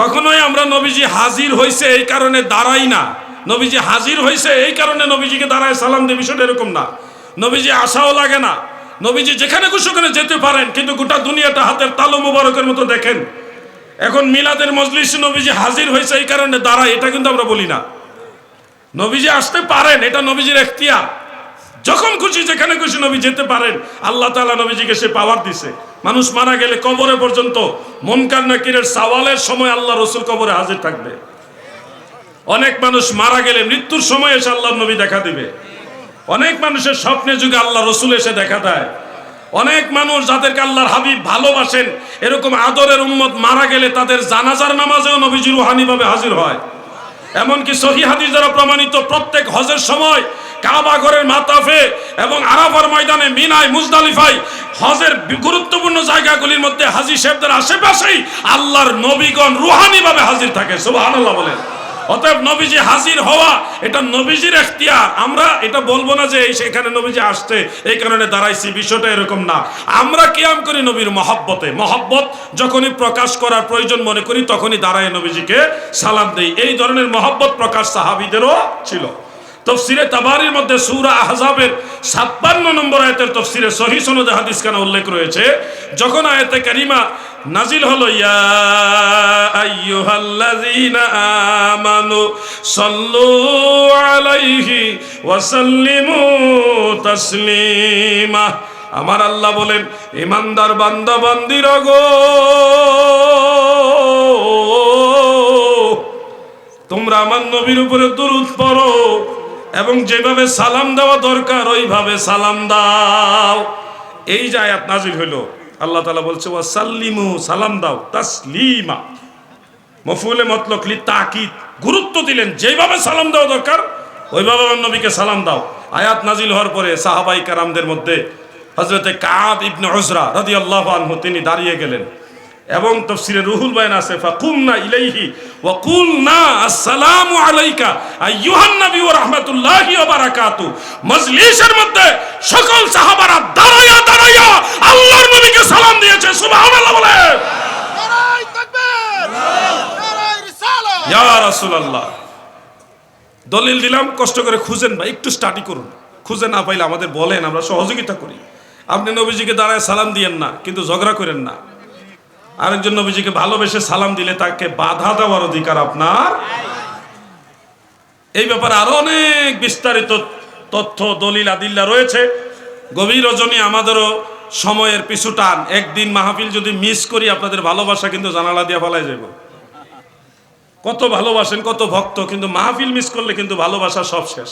কখনোই আমরা নবীজি হাজির হয়েছে এই কারণে দাঁড়াই না। নবীজি হাজির হয়েছে এই কারণে নবীজিকে দাঁড়ায় সালাম দিয়ে, বিষয়টা এরকম না। নবীজি আশাও লাগে না। নবীজি যেখানে খুশি ওখানে যেতে পারেন, কিন্তু গোটা দুনিয়াটা হাতের তালু মুবারকের মতো দেখেন। এখন মিলাদের মজলিস নবীজি হাজির হয়েছে এই কারণে দাঁড়ায়, এটা কিন্তু আমরা বলি না। নবীজি আসতে পারেন, এটা নবীজির এখতিয়ার। যখন খুশি যেখানে খুশি নবী যেতে পারেন, আল্লাহ তালা নবীজিকে সে পাওয়ার দিছে। মানুষ মারা গেলে কবরে পর্যন্ত মনকার নাকিরের সওয়ালের সময় আল্লাহ রসুল কবরে হাজির থাকবে। অনেক মানুষ মারা গেলে মৃত্যুর সময় এসে আল্লাহ নবী দেখা দিবে। অনেক মানুষের স্বপ্নে যুগে আল্লাহ রসুল এসে দেখা দেয়। অনেক মানুষ যাদেরকে আল্লাহর হাবিব ভালোবাসেন, এরকম আদরের উম্মত মারা গেলে তাদের জানাজার নামাজেও নবীজি রুহানিভাবে হাজির হয়। এমনকি সহি হাদিস দ্বারা প্রমাণিত প্রত্যেক হজের সময় কাবা ঘরের মাতাফে এবং আরাফার ময়দানে মিনায় মুজদালিফাই হজের গুরুত্বপূর্ণ জায়গাগুলির মধ্যে হাজি সাহেবদের আশেপাশেই আল্লাহর নবীগণ রুহানিভাবে হাজির থাকে, সুবহানাল্লাহ বলেন। অতএব নবীজি হাজির হওয়া, এটা নবীজির এখতিয়ার। আমরা এটা বলব না যে এই সেখানে নবীজি আসছে, এই কারণে দাঁড়াইছি, বিষয়টা এরকম না। আমরা কিয়াম করি নবীর মহব্বতে। মহব্বত যখনই প্রকাশ করার প্রয়োজন মনে করি, তখনই দাঁড়ায় নবীজিকে সালাম দেই। এই ধরনের মহব্বত প্রকাশ সাহাবিদেরও ছিল। তফসিরে তাবারির মধ্যে সূরা আহজাবের ছাপ্পান্ন নম্বর আয়াতের তফসিরে সহি সনদে হাদিস খানা উল্লেখ রয়েছে? যখন আয়াতে কারিমা নাজিল হলো আমানু সাল্লু আলাইহি ওয়া সাল্লিমু তাসলিমা। আমার আল্লাহ বলেন, ইমানদার বান্দা, বান্দির গো তোমরা আমার নবীর উপরে দুরুদ পড়ো। এবং যেভাবে সালাম দেওয়া দরকার, ওইভাবে সালাম দাও। এই যে আয়াত নাজিল হইল, আল্লাহ তালা বলছে ওয়া সাল্লিমু সালাম দাও, তাসলিমা। মফুলে মতলক লি তাকিদ, গুরুত্ব দিলেন যেভাবে সালাম দেওয়া দরকার, ওইভাবে নবীকে সালাম দাও। আয়াত নাজিল হওয়ার পরে সাহাবাই কারামদের মধ্যে হজরতে কাব ইবনে হজরা রাদি আল্লাহ আনহু তিনি দাঁড়িয়ে গেলেন। এবং তফসিরে রুহুল বায়ান আছে, ফাকুমনা ইলাইহি ওয়া কুলনা আসসালামু আলাইকা আইয়ুহান নবী ওয়া রাহমাতুল্লাহি ওয়া বারাকাতু। মজলিসের মধ্যে সকল সাহাবারা দাঁড়ায়া দাঁড়ায়া আল্লাহর নবীকে সালাম দিয়েছে সুবহানাল্লাহ বলে। নারায় তাকবীর নারায় রিসালাত। ইয়া রাসূলুল্লাহ। দলিল দিলাম কষ্ট করে খুঁজেন ভাই একটু স্টাডি করুন। খুঁজে না পাইলে আমাদের বলেন আমরা সহযোগিতা করি। আপনি নবীজিকে দাঁড়ায় সালাম দিয়েন না কিন্তু ঝগড়া করেন না। আরেকজন নবীজিকে ভালোবেসে সালাম দিলে তাকে বাধা দেওয়ার অধিকার আপনার এই ব্যাপারে আরও অনেক বিস্তারিত তথ্য, দলিল, আদিল্লা রয়েছে। গভীর রজনী আমাদেরও সময়ের পিছু টান। একদিন মাহফিল যদি মিস করি, আপনাদের ভালোবাসা কিন্তু জানালা দিয়ে ফেলাই যাব কত ভালোবাসেন, কত ভক্ত, কিন্তু মাহফিল মিস করলে কিন্তু ভালোবাসা সব শেষ।